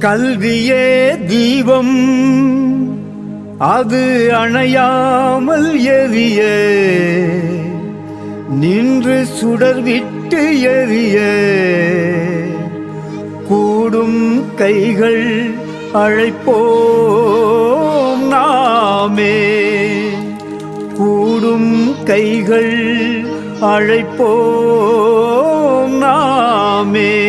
கல்வியே தீபம். அது அணையாமல் எரிய. நின்று சுடர் விட்டு எரிய. கூடும் கைகள் அழைப்போம் நாமே. கூடும் கைகள் அழைப்போம் நாமே.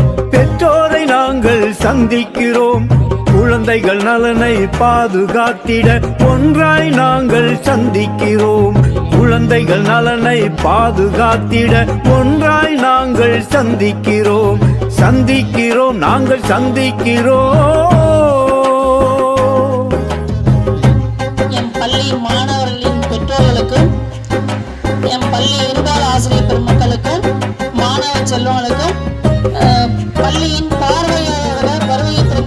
நாங்கள் சந்திக்கிறோம். குழந்தைகள் நலனை பாதுகாத்திட ஒன்றாய் நாங்கள் சந்திக்கிறோம். குழந்தைகள் நலனை பாதுகாத்திட ஒன்றாய் நாங்கள் சந்திக்கிறோம். சந்திக்கிறோம் நாங்கள் சந்திக்கிறோம். என் பள்ளி மாணவர்களின் பெற்றோர்களுக்கும் என் பள்ளி இருபால் ஆசிரியர் பெருமக்களுக்கும் மாணவ செல்வங்களுக்கும் பள்ளியின்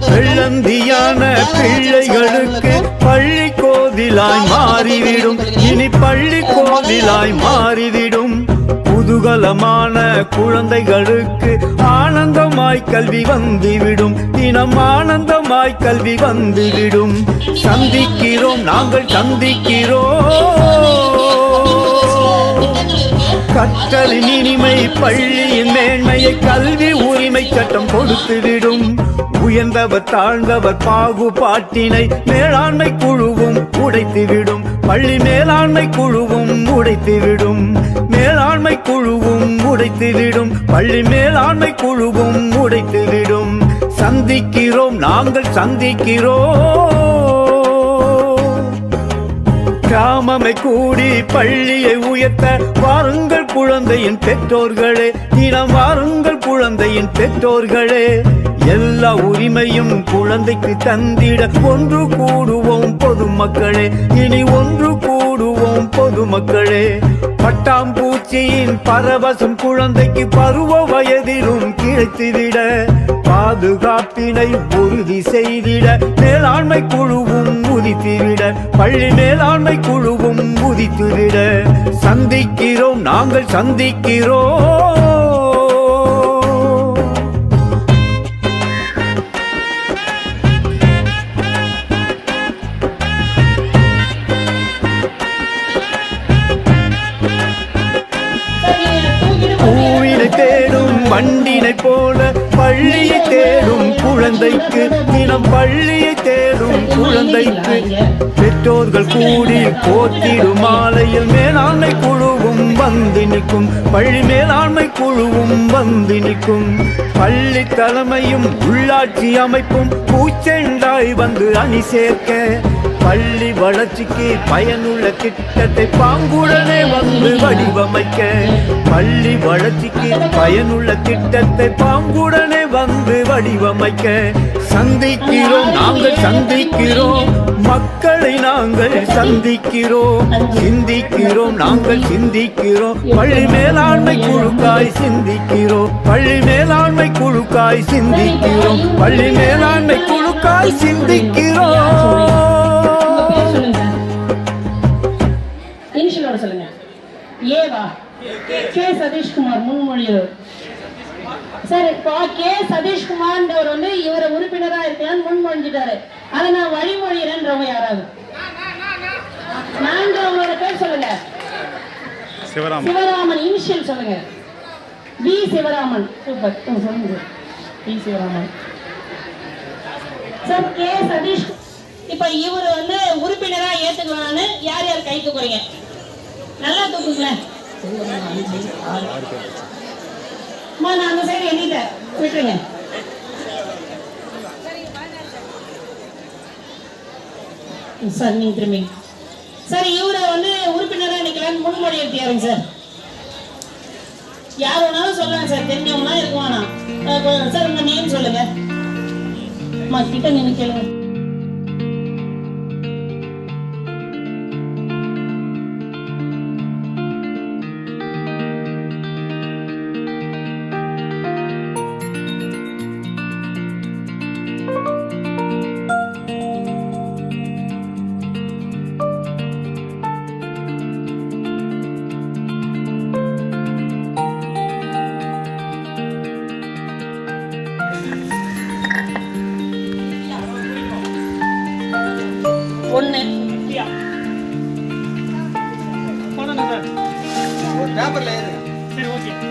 வெள்ளந்தியான பிள்ளைகளுக்கு பள்ளி கோவிலாய் மாறிவிடும். இனி பள்ளி கோவிலாய் மாறிவிடும். குதூகலமான குழந்தைகளுக்கு ஆனந்தமாய் கல்வி வந்துவிடும். தினம் ஆனந்தமாய் கல்வி வந்துவிடும். சந்திக்கிறோம் நாங்கள் சந்திக்கிறோம். கற்றலின் இனிமை பள்ளியின் மேன்மையை கல்வி உரிமை சட்டம் கொடுத்துவிடும் உயர்ந்தவர் தாழ்ந்தவர் பாகுபாட்டினை மேலாண்மை குழுவும் உடைத்துவிடும் பள்ளி மேலாண்மை குழுவும் உடைத்துவிடும் மேலாண்மை குழுவும் உடைத்துவிடும் பள்ளி மேலாண்மை குழுவும் உடைத்துவிடும் சந்திக்கிறோம் நாங்கள் சந்திக்கிறோம். கிராமமை கூடி பள்ளியை உயர்த்த வாருங்கள் குழந்தையின் பெற்றோர்களே. தினம் வாருங்கள் குழந்தையின் பெற்றோர்களே. எல்லா உரிமையும் குழந்தைக்கு தந்திட ஒன்று கூடுவோம் பொதுமக்களே. இனி ஒன்று கூடுவோம் பொதுமக்களே. பட்டாம்பூச்சியின் பரவசம் குழந்தைக்கு பருவ வயதிலும் கிடைத்துவிட பாதுகாப்பினை உறுதி செய்திட மேலாண்மை குழுவும் உதித்துவிட பள்ளி மேலாண்மை குழுவும் உதித்துவிட சந்திக்கிறோம் நாங்கள் சந்திக்கிறோம். தேடும் என்னை போல பள்ளியை தேடும் குழந்தை குழந்தைக்கு தினம் பள்ளியை தேடும் குழந்தைக்கு பெற்றோர்கள் கூடி போத்திடும் மாலையில் மேலாண்மை குழுவும் வந்து நிற்கும். பள்ளி மேலாண்மை குழுவும் வந்து நிற்கும். பள்ளி தலைமையும் உள்ளாட்சி அமைப்பும் பூச்செண்டாய் வந்து அணி சேர்க்க. பள்ளி வளர்ச்சிக்கு பயனுள்ள திட்டத்தை பாங்குடனே வந்து வடிவமைக்க. பள்ளி வளர்ச்சிக்கு பயனுள்ள திட்டத்தை பாங்குடனே வந்து வடிவமைக்க. சந்திக்கிறோம். நாங்கள் சந்திக்கிறோம். மக்களை நாங்கள் சந்திக்கிறோம். சிந்திக்கிறோம். நாங்கள் சிந்திக்கிறோம். பள்ளி மேலாண்மை குழுக்காய் சிந்திக்கிறோம். பள்ளி மேலாண்மை குழுக்காய் சிந்திக்கிறோம். பள்ளி மேலாண்மை குழுக்காய் சிந்திக்கிறோம். சொல்லுங்க. ஏவா? கே. சதீஷ்குமார் முன்மொழியவர். சார் இப்போ கே. சதீஷ்குமார்ன்றவர் வந்து இவரை உறுப்பினரா இருக்கலாம்னு முன்மொழிஞ்சிட்டாரு. அதை நான் வழிமொழிகிறேன்றவங்க யாராவது? நான்றவங்களோட பேர் சொல்லுங்க. சிவராமன். சிவராமன் இனிஷியல் சொல்லுங்க. பி சிவராமன். சூப்பர் சொல்லுங்க. P Sivaraman. Sir K. Satish இப்போ இவர் வந்து உறுப்பினரா ஏத்துக்கலாம்னு யார் யார் கை தூக்குறீங்க நல்லா தூக்குங்களேன். அம்மா நான் அந்த சைடு எண்ணிட்டேன் விட்டுருங்க சார் நீங்க திரும்பி சார் இவரை வந்து உறுப்பினராக நிக்கலாம்னு முன்மொழி எடுத்தியாருங்க சார் யார் வேணாலும் சொல்லலாம் சார் தெரிஞ்சவங்களா இருக்குவானா சார் உங்க நேம் சொல்லுங்க அம்மா கிட்ட நின்று கேளுங்க 哪边来的？这种姐。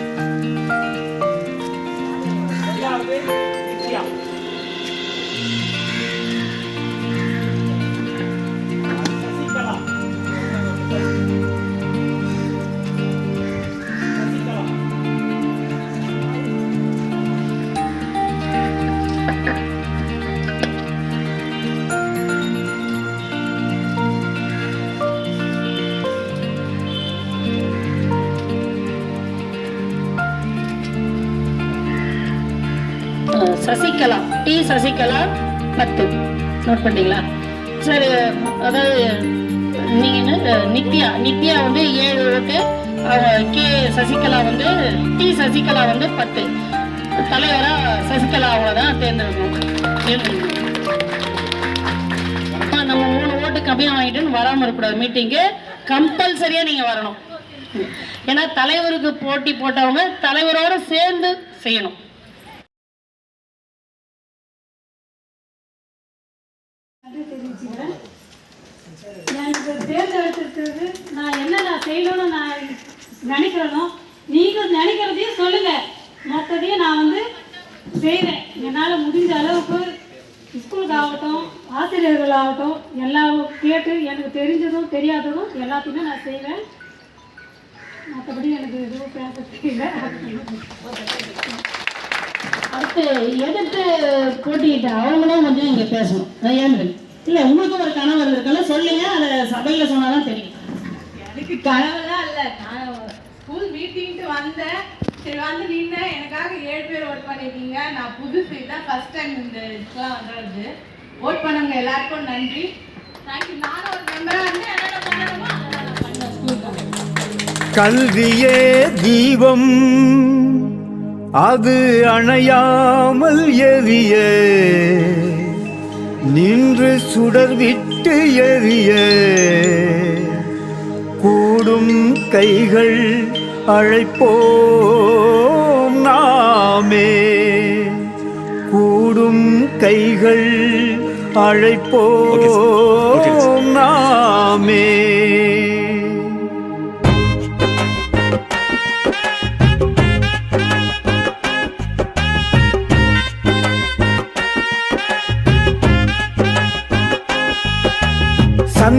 சசிகலா டி சசிகலா பத்து. நோட் பண்ணிட்டீங்களா? சரி அதாவது நீங்கள் என்ன நித்யா. நித்யா வந்து ஏழு ஓட்டு. அவங்க கே சசிகலா வந்து டி சசிகலா வந்து பத்து. தலைவராக சசிகலா அவங்கள தான் தேர்ந்தெடுக்கணும் நம்ம மூணு ஓட்டு கம்மியாக வாங்கிட்டு வராமல் இருக்கக்கூடாது. மீட்டிங்கு கம்பல்சரியாக நீங்கள் வரணும். ஏன்னா தலைவருக்கு போட்டி போட்டவங்க தலைவரோட சேர்ந்து செய்யணும் எனக்கு தேர்ந்தெடுத்ததுக்கு நான் என்ன நான் செய்யணும்னு நான் நினைக்கிறேனோ நீங்கள் நினைக்கிறதையும் சொல்லுங்கள் மற்றதையும் நான் வந்து செய்கிறேன் என்னால் முடிஞ்ச அளவுக்கு ஸ்கூலுக்கு ஆகட்டும் ஆசிரியர்கள் ஆகட்டும் எல்லாம் கேட்டு எனக்கு தெரிஞ்சதும் தெரியாததும் எல்லாத்தையுமே நான் செய்வேன். மற்றபடி எனக்கு எதுவும் பேச தெரியல. அடுத்து எதிர்த்து போட்டியிட்ட அவங்களும் கொஞ்சம் இங்கே பேசணும். ஏன்னு ஏன் இல்ல உங்களுக்கும் ஒரு கணவர் இருக்குல்ல சொல்லுங்க அதை சபையில சொன்னாதான் தெரியும். எனக்கு கனவுலாம் இல்லை. நான் ஸ்கூல் மீட்டிங்க்கு வந்தேன். சரி வந்து நின்று எனக்காக ஏழு பேர் ஓட் பண்ணியிருக்கீங்க நான் புதுசு தான் ஃபர்ஸ்ட் டைம் இந்த இதுக்கெலாம் வந்துடுறது ஓட் பண்ணவங்க எல்லாருக்கும் நன்றி. தேங்க்யூ நானும் ஒரு மெம்பராக இருந்து என்னென்ன பண்ணணுமோ அதெல்லாம் நான் பண்ணேன் ஸ்கூலுக்கு கல்வியே தீபம். அது அணையாமல் எரிய. நின்று சுடர் விட்டு எரிய கூடும் கைகள் அழைப்போம் நாமே. கூடும் கைகள் அழைப்போம் நாமே.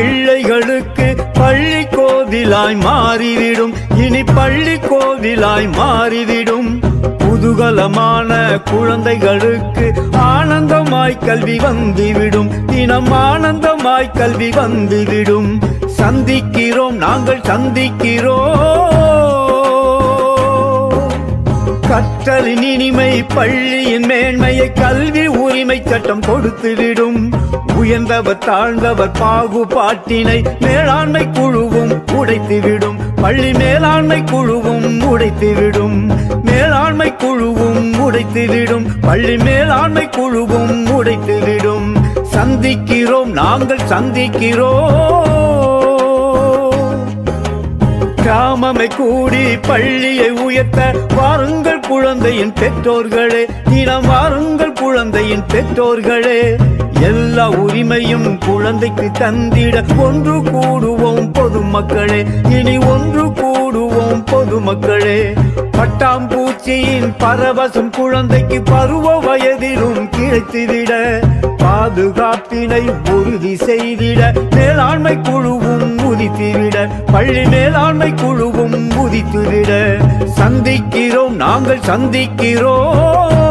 பிள்ளைகளுக்கு பள்ளி கோவிலாய் மாறிவிடும். இனி பள்ளி கோவிலாய் மாறிவிடும். குதூகலமான குழந்தைகளுக்கு ஆனந்தமாய் கல்வி வந்துவிடும். தினம் ஆனந்தமாய் கல்வி வந்துவிடும். சந்திக்கிறோம் நாங்கள் சந்திக்கிறோம். கற்றலின் இனிமை பள்ளியின் மேன்மையை கல்வி உரிமை சட்டம் கொடுத்துவிடும். உயர்ந்தவர் தாழ்ந்தவர் பாகுபாட்டினை மேலாண்மை குழுவும் உடைத்துவிடும். பள்ளி மேலாண்மை குழுவும் உடைத்துவிடும். மேலாண்மை குழுவும் உடைத்துவிடும். பள்ளி மேலாண்மை குழுவும் உடைத்துவிடும். சந்திக்கிறோம் நாங்கள் சந்திக்கிறோம். கிராமமை கூடி பள்ளியை உயர்த்த வாருங்கள் குழந்தையின் பெற்றோர்களே தினம் வாருங்கள் குழந்தையின் பெற்றோர்களே. எல்லா உரிமையும் குழந்தைக்கு தந்திட ஒன்று கூடுவோம் பொதுமக்களே இனி ஒன்று கூடுவோம் பொதுமக்களே. பட்டாம்பூச்சியின் பரவசம் குழந்தைக்கு பருவ வயதிலும் கிடைத்துவிட பாதுகாப்பினை உறுதி செய்திட மேலாண்மை குழுவும் உதித்துவிட பள்ளி மேலாண்மை குழுவும் உதித்துவிட. சந்திக்கிறோம் நாங்கள் சந்திக்கிறோம்.